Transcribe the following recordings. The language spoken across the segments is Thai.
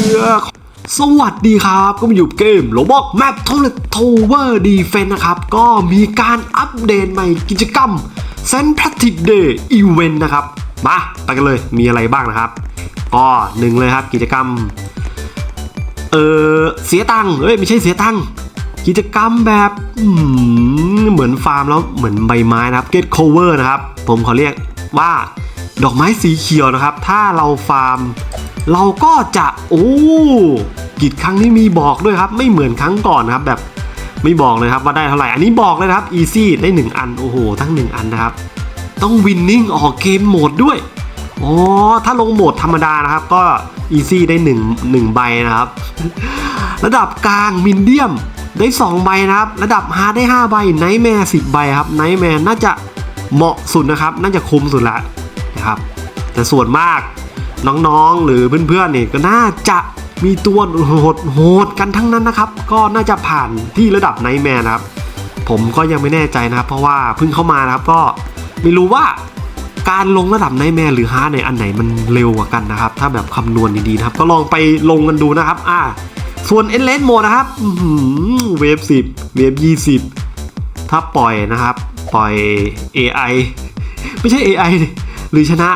ือ สวัสดีครับ ก็มาอยู่เกมโลบอกแมปท o ลทเวอร์ดีเฟนนะครับ ก็มีการอัปเดตใหม่กิจกรรม s a n t Patrick Day Event นะครับ มาไปกันเลยมีอะไรบ้างนะครับ ก็หนึ่งเลยครับกิจกรรม เออเสียตังค์เอ้ยไม่ใช่เสียตังค์กิจกรรมแบบเหมือนฟาร์มแล้วเหมือนใบไม้นะครับ get cover นะครับ ผมขอเรียกว่าดอกไม้สีเขียวนะครับ ถ้าเราฟาร์ม เราก็จะโอ้กิจครั้งนี้มีบอกด้วยครับ ไม่เหมือนครั้งก่อนครับ แบบไม่บอกเลยครับว่าได้เท่าไหร่ อันนี้บอกเลยครับ easy ได้ 1 อัน โอ้โห ทั้ง 1 อันนะครับ ต้อง winning ออกเกมโหมดด้วย อ๋อ ถ้าลงโหมดธรรมดานะครับ ก็ easy ได้1 1ใบนะครับ ระดับกลางมินเดียมได้ 2 ใบนะครับ ระดับฮาร์ดได้ 5 ใบไนท์แมร์10ใบครับไนท์แมร์น่าจะเหมาะสุดนะครับ น่าจะคุ้มสุดละนะครับ แต่ส่วนมาก น้องๆ หรือเพื่อนๆนี่ก็น่าจะมีตัวโหดโหดกันทั้งนั้นนะครับ ก็น่าจะผ่านที่ระดับไนแมร์นะครับ ผมก็ยังไม่แน่ใจนะครับ เพราะว่าเพิ่งเข้ามานะครับก็ไม่รู้ว่าการลงระดับไนแมร์หรือฮาร์ดในอันไหนมันเร็วกว่ากันนะครับ ถ้าแบบคำนวณดีๆนะครับ ก็ลองไปลงกันดูนะครับ อ่า ส่วนเอ็นเลนโมนะครับเวฟสิบเวฟยี่สิบถ้าปล่อยนะครับ ปล่อย AI ไม่ใช่ AI หรือชนะ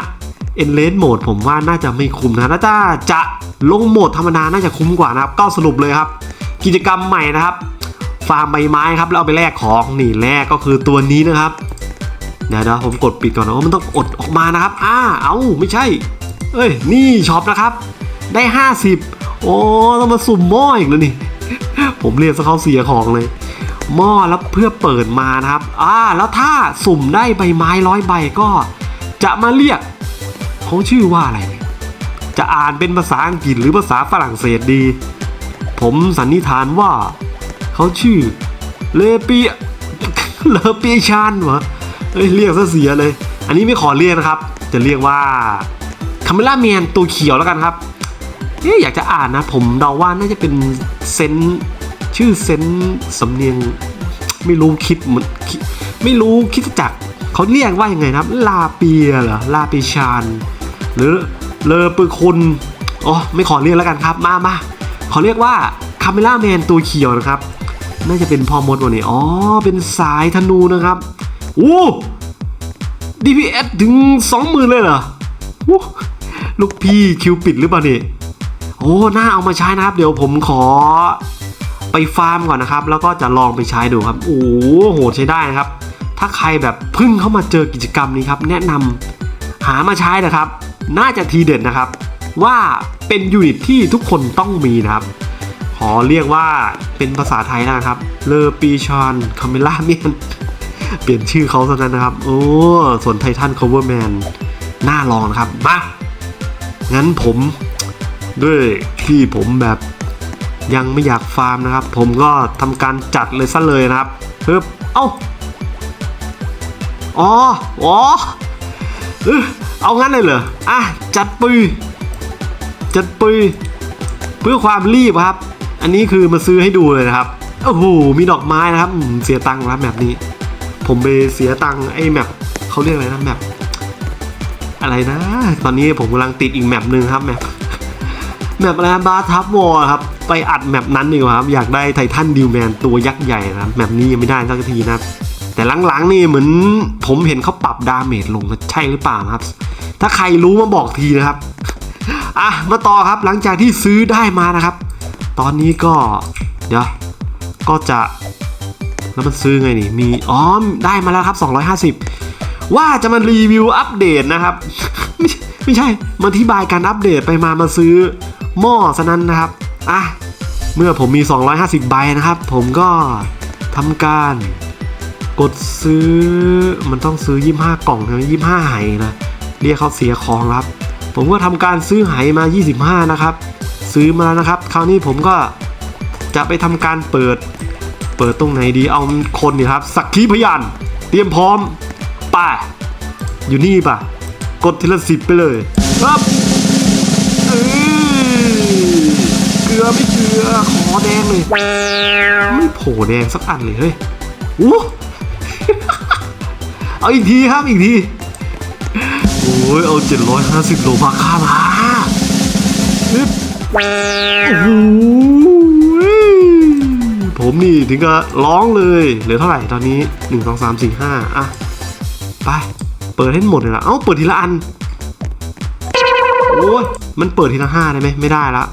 e n l a n e Mode ผมว่าน่าจะไม่คุ้มนะน่าจะจะลงโหมดธรรมดาน่าจะคุ้มกว่านะครับ ก็สรุปเลยครับ กิจกรรมใหม่นะครับ ฟาร์มใบไม้ครับแล้วเอาไปแลกของนี่แลกก็คือตัวนี้นะครับเดี๋ยวนะผมกดปิดก่อนนะมันต้องอดออกมานะครับอ่าเอาไม่ใช่ เอ้ยนี่ช็อปนะครับ ได้ 50 โอ้ต้องมาสุ่มหม้ออีกแล้วนี่ผมเรียกซะเขาเสียของเลยหม้อแล้วเพื่อเปิดมานะครับ อ่า แล้วถ้าสุ่มได้ใบไม้ร้อยใบก็ จะมาเรียก เขาชื่อว่าอะไร จะอ่านเป็นภาษาอังกฤษหรือภาษาฝรั่งเศสดี ผมสันนิษฐานว่า เขาชื่อเลเปียเลเปียชานวะเอ้ยเรียกซะเสียเลย อันนี้ไม่ขอเรียกนะครับ จะเรียกว่าคาเมล่าแมนตัวเขียวแล้วกันครับเอ๊อยากจะอ่านนะ ผมเดาว่าน่าจะเป็นเซนชื่อเซนสำเนียง ไม่รู้คิดเหมือนไม่รู้คิดจักเขาเรียกว่ายังไงนะลาเปียเหรอลาเปีชาน หรือเลอปือคุณอ๋อไม่ขอเรียกแล้วกันครับ มามาขอเรียกว่าคาเมล่าแมนตัวเขียวนะครับ น่าจะเป็นพอมดวันนี้อ๋อ เป็นสายธนูนะครับโอ้ DPS ถึง 20,000 เลยเหรอลูกพี่คิวปิดหรือเปล่านี่โอ้น่าเอามาใช้นะครับ เดี๋ยวผมขอไปฟาร์มก่อนนะครับ แล้วก็จะลองไปใช้ดูครับ โอ้โหใช้ได้นะครับ ถ้าใครแบบเพิ่งเข้ามาเจอกิจกรรมนี้ครับ แนะนำหามาใช้นะครับ น่าจะทีเด็ดนะครับ ว่าเป็นยูนิตที่ทุกคนต้องมีนะครับ ขอเรียกว่าเป็นภาษาไทยนะครับ เลอปีชอนคาเมล่าเมียนเปลี่ยนชื่อเขาซะนั้นนะครับ โอ้ ส่วนไททันค o เวอร์แมนน่าลองนะครับ มา งั้นผมด้วยที่ผมแบบยังไม่อยากฟาร์มนะครับ ผมก็ทำการจัดเลยซะเลยนะครับเฮ้ยเอ้า อ๋อ อ๋อ เอ้ยเอางั้นเลยเหรอ อะ จัดปุย จัดปุย เพื่อความรีบครับ อันนี้คือมาซื้อให้ดูเลยนะครับ โอ้โห มีดอกไม้นะครับ เสียตังค์ครับแบบนี้ ผมไปเสียตังค์ไอ้แมปเขาเรียกอะไรนะแมปอะไรนะ ตอนนี้ผมกำลังติดอีกแมปหนึ่งครับแมปแมปอะไรบาร์ทับวอลครับ ไปอัดแมปนั้นดีกว่าครับ อยากได้ไททันดิวแมนตัวยักษ์ใหญ่นะครับ แมปนี้ยังไม่ได้สักทีนะครับ แต่หลังๆนี่เหมือนผมเห็นเขาปรับดาเมจลงนะใช่หรือเปล่าครับ ถ้าใครรู้มาบอกทีนะครับ อะ มาต่อครับหลังจากที่ซื้อได้มานะครับ ตอนนี้ก็เดี๋ยวก็จะแล้วมันซื้อไงนี่มีอ๋อได้มาแล้วครับ 250 ว่าจะมารีวิวอัปเดตนะครับ ไม่ใช่ม่ใช่มาอธิบายการอัปเดตไปมามาซื้อหม้อซะนั้นนะครับอะเมื่อผมมี 250 ใบนะครับ ผมก็ทำการ ดซื้อมันต้องซื้อ 25 กล่องใช่ไหม25ไหนะเรียกเขาเสียของครับ ผมก็ทำการซื้อไหมา 25 นะครับ ซื้อมาแล้วนะครับ คราวนี้ผมก็จะไปทำการเปิด เปิดตรงไหนดีเอาคนนี่ครับสักขีพยานเตรียมพร้อมป่ะอยู่นี่ป่ะ กดทีละสิบไปเลยครับเอ้ยเกลือไม่เกลือขอแดงเลย ไม่โผล่แดงสักอันเลยเฮ้ยอู้ เอาอีกทีครับอีกทีโอ้ยเอา 750 โลมาค่ามาฮึบโอ้โหผมนี่ถึงกับร้องเลยเหลือเท่าไหร่ตอนนี้หนึ่งสองสามสี่ห้าอะ ไป เปิดให้หมดเลยละเอ้า เปิดทีละอัน โอ้ย มันเปิดทีละห้าได้ไหมไม่ได้ละ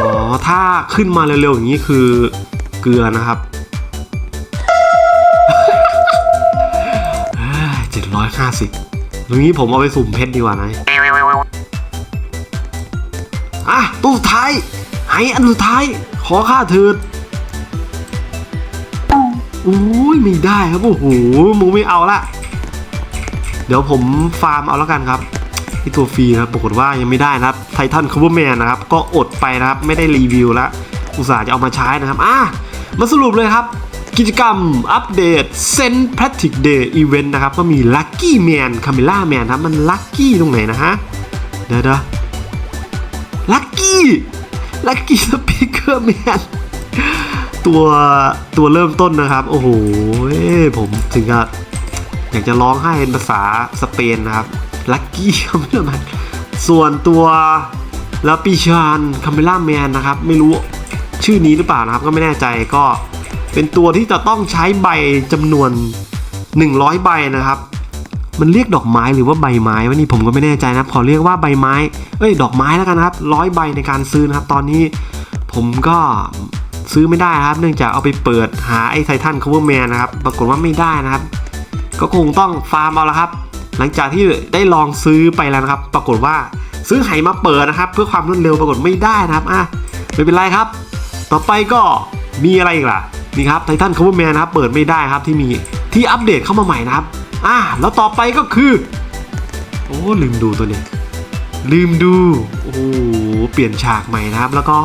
อ๋อ ถ้าขึ้นมาเร็วๆอย่างนี้คือเกลือนะครับ ร้อยห้าสิบตรงนี้ผมเอาไปสุ่มเพชรดีกว่านะ อะตู้สุดท้าย ให้อันสุดท้าย ขอค่าเถิดโอ้ยไม่ได้ครับ โอ้โหมึงไม่เอาละ เดี๋ยวผมฟาร์มเอาแล้วกันครับที่ตัวฟรีนะครับปรากฏว่ายังไม่ได้นะครับไททันคัฟเวอร์แมนนะครับ ก็อดไปนะครับ ไม่ได้รีวิวล้วอุตส่าห์จะเอามาใช้นะครับ อะ มาสรุปเลยครับ กิจกรรมอัปเดตเซน p พ a ติกเดย์อีเวนต์นะครับ ก็มีลัคกี้แมนคาเมล่าแมนครับ มันลัคกี้ตรงไหนนะฮะ เดี๋ยวเดี๋ยวลัคกี้ลัคกี้สปีกเกอร์แมนตัวตัวเริ่มต้นนะครับ โอ้โหผมถึงกับอยากจะร้องไห้เป็นภาษาสเปนนะครับลัคกี้คาเมล่าแมนส่วนตัวลาปิชานคาเมล่าแมนนะครับ ไม่รู้ชื่อนี้หรือเปล่านะครับ ก็ไม่แน่ใจก็ เป็นตัวที่จะต้องใช้ใบจำนวน 100 ใบนะครับ มันเรียกดอกไม้หรือว่าใบไม้วะนี่ผมก็ไม่แน่ใจนะขอเรียกว่าใบไม้เอ้ยดอกไม้แล้วกันนะครับร้อยใบในการซื้อนะครับ ตอนนี้ผมก็ซื้อไม่ได้ครับ เนื่องจากเอาไปเปิดหาไอ้ไททันคัฟเวอร์แมนนะครับ ปรากฏว่าไม่ได้นะครับ ก็คงต้องฟาร์มเอาละครับ หลังจากที่ได้ลองซื้อไปแล้วนะครับ ปรากฏว่าซื้อไหมาเปิดนะครับ เพื่อความรวดเร็วปรากฏไม่ได้นะครับอะไม่เป็นไรครับ ต่อไปก็มีอะไรอีกล่ะ นี่ครับไททันคัฟเวอร์แมนนะครับเปิดไม่ได้ครับที่มีที่อัปเดตเข้ามาใหม่นะครับอะแล้วต่อไปก็คือ โอ้ลืมดูตัวนี้ ลืมดู โอ้โหเปลี่ยนฉากใหม่นะครับ แล้วก็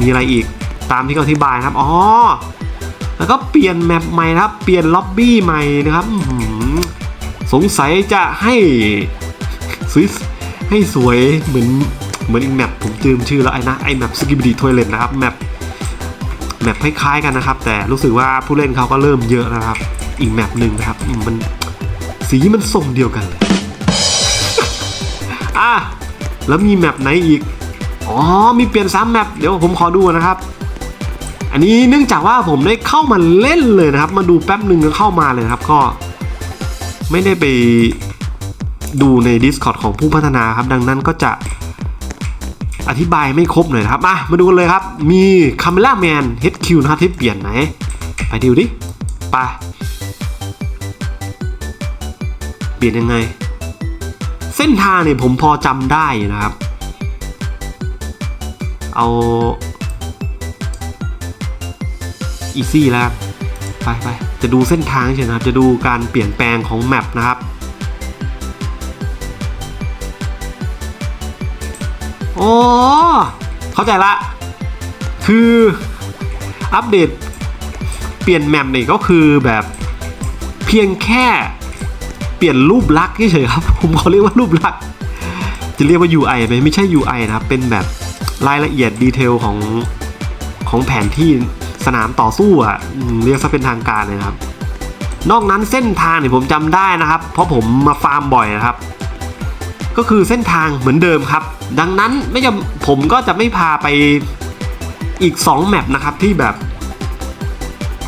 มีอะไรอีกตามที่เขาอธิบายนะครับอ๋อแล้วก็เปลี่ยนแมปใหม่นะครับ เปลี่ยนล็อบบี้ใหม่นะครับสงสัยจะให้สวยให้สวยเหมือนเหมือนอีกแมปผมจืมชื่อแล้วไอ้นะไอ้แมปสกิบดีทอยเลนนะครับแมป แมปคล้ายๆกันนะครับ แต่รู้สึกว่าผู้เล่นเขาก็เริ่มเยอะนะครับ อีกแมปหนึ่งนะครับมันสีมันทรงเดียวกันเลยอะแล้วมีแมปไหนอีกอ๋อมีเปลี่ยนซ้ำแมปเดี๋ยวผมขอดูนะครับ อันนี้เนื่องจากว่าผมได้เข้ามาเล่นเลยนะครับ มาดูแป๊บหนึ่งก็เข้ามาเลยครับก็ ไม่ได้ไปดูใน Discord ของผู้พัฒนาครับ ดังนั้นก็จะ อธิบายไม่ครบหน่อยนะครับมามาดูกันเลยครับ มี Camera Man HQ นะครับที่เปลี่ยนไหน ไปดูดิไปเปลี่ยนยังไง เส้นทางเนี่ยผมพอจำได้นะครับ เอาอีซี่แล้วไปไปจะดูเส้นทางเฉยนะครับ จะดูการเปลี่ยนแปลงของแมปนะครับ โอ้เข้าใจละ คืออัปเดตเปลี่ยนแมปนี่ก็คือแบบเพียงแค่เปลี่ยนรูปลักษณ์เฉยครับผมเขอเรียกว่ารูปลักษณ์จะเรียกว่า UI ไหมไม่ใช่ UI นะครับ เป็นแบบรายละเอียดดีเทลของของแผนที่สนามต่อสู้อะเรียกซะเป็นทางการเลยนะครับ นอกนั้นเส้นทางเนี่ยผมจำได้นะครับ เพราะผมมาฟาร์มบ่อยนะครับ ก็คือเส้นทางเหมือนเดิมครับ ดังนั้นไม่จำผมก็จะไม่พาไปอีก 2 แมปนะครับที่แบบ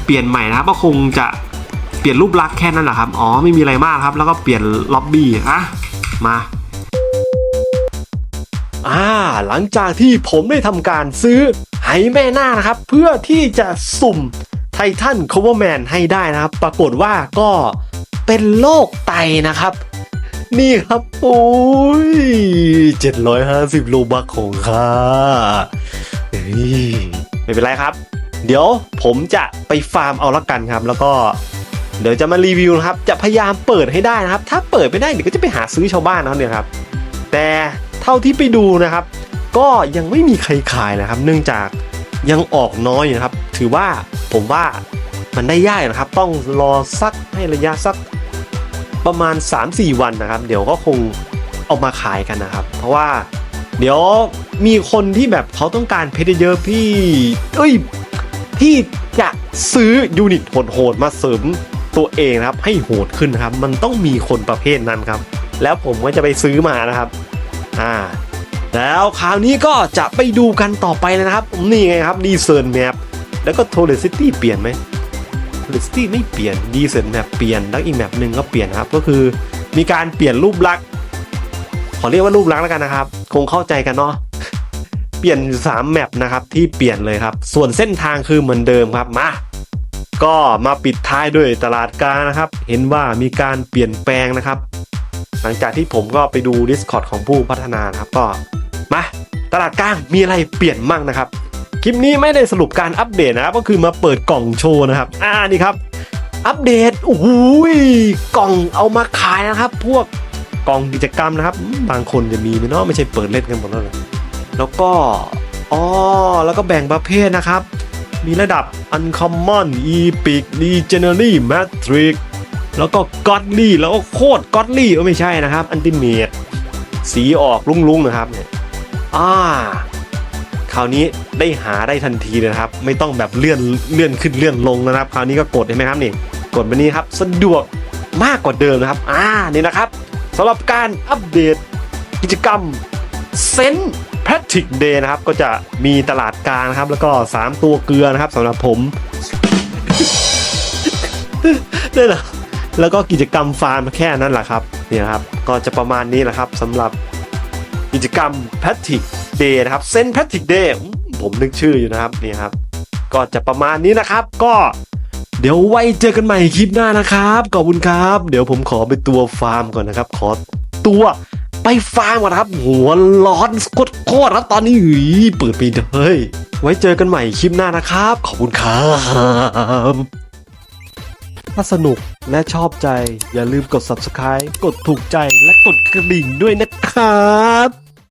เปลี่ยนใหม่นะครับก็คงจะเปลี่ยนรูปลักษณ์แค่นั้นแหละครับ อ๋อไม่มีอะไรมากครับ แล้วก็เปลี่ยนล็อบบี้อะมาอ่าหลังจากที่ผมได้ทำการซื้อไหแม่นานะครับ เพื่อที่จะสุ่มไททันค o เวอร์แมนให้ได้นะครับ ปรากฏว่าก็เป็นโรคไตนะครับ นี่ครับ โอ้ย750โลบักของข้าเฮ้ยไม่เป็นไรครับ เดี๋ยวผมจะไปฟาร์มเอาละกันครับ แล้วก็ เดี๋ยวจะมารีวิวนะครับ จะพยายามเปิดให้ได้นะครับ ถ้าเปิดไม่ได้เดี๋ยวก็จะไปหาซื้อชาวบ้านเขาเนี่ยครับ แต่เท่าที่ไปดูนะครับ ก็ยังไม่มีใครขายนะครับ เนื่องจากยังออกน้อยนะครับ ถือว่าผมว่ามันได้ยากนะครับ ต้องรอสักให้ระยะสัก ประมาณ 3-4 วันนะครับ เดี๋ยวก็คงเอามาขายกันนะครับ เพราะว่าเดี๋ยวมีคนที่แบบเขาต้องการเพชรเยอะพี่ เอ้ยที่จะซื้อยูนิตโหดๆมาเสริมตัวเองนะครับให้โหดขึ้นนะครับ มันต้องมีคนประเภทนั้นครับ แล้วผมก็จะไปซื้อมานะครับ อ่า แล้วคราวนี้ก็จะไปดูกันต่อไปเลยนะครับ นี่ไงครับดีเซ r ร์นแมปแล้วก็โทเลซิตี้เปลี่ยนไหม โทเลซิตี้ไม่เปลี่ยนดีเซ r ร์แมปเปลี่ยนแล้วอีกแมปหนึ่งก็เปลี่ยนครับ ก็คือมีการเปลี่ยนรูปลักษณ์ขอเรียกว่ารูปลักษณ์แล้วกันนะครับ คงเข้าใจกันเนาะเปลี่ยนสามแมปนะครับที่เปลี่ยนเลยครับ ส่วนเส้นทางคือเหมือนเดิมครับมาก็มาปิดท้ายด้วยตลาดกลางนะครับ เห็นว่ามีการเปลี่ยนแปลงนะครับ หลังจากที่ผมก็ไปดู Discord ของผู้พัฒนานครับก็มาตลาดกลางมีอะไรเปลี่ยนมั่งนะครับ คลิปนี้ไม่ได้สรุปการอัปเดตนะครับก็คือมาเปิดกล่องโชว์นะครับ อ่านี่ครับ อัปเดตโอ้โหยกล่องเอามาขายนะครับ พวกกล่องกิจกรรมนะครับ บางคนจะมีไหมเนาะไม่ใช่เปิดเล่นกันหมดแล้วเลยแล้วก็อ๋อแล้วก็แบ่งประเภทนะครับ มีระดับ Uncommon Epic Legendary Matrix แล้วก็ Godly แล้วก็โคตร Godly ก็ไม่ใช่นะครับ Ultimate สีออกลุ้งๆนะครับเนี่ยอ่า คราวนี้ได้หาได้ทันทีนะครับ ไม่ต้องแบบเลื่อนเลื่อนขึ้นเลื่อนลงนะครับ คราวนี้ก็กดเห็นไหมครับนี่กดไปนี้ครับสะดวกมากกว่าเดิมนะครับ อ่านี่นะครับสำหรับการอัปเดตกิจกรรมเซนแพทริกเดย์นะครับ ก็จะมีตลาดกลางนะครับ แล้วก็ 3 ตัวเกลือนะครับสำหรับผมนี่แหละแล้วก็กิจกรรมฟาร์มแค่นั้นแหละครับนี่นะครับ ก็จะประมาณนี้แหละครับสำหรับกิจกรรมแพทริก เดย์นะครับเซนแพทริกเดย์ผมนึกชื่ออยู่นะครับนี่ครับ ก็จะประมาณนี้นะครับก็เดี๋ยวไว้เจอกันใหม่คลิปหน้านะครับขอบคุณครับ เดี๋ยวผมขอไปตัวฟาร์มก่อนนะครับ ขอตัวไปฟาร์มก่อนครับ หัวร้อนโคตรครับตอนนี้เปิดปีเลยไว้เจอกันใหม่คลิปหน้านะครับ ขอบคุณครับถ้าสนุกและชอบใจอย่าลืมกด subscribe กดถูกใจและกดกระดิ่งด้วยนะครับ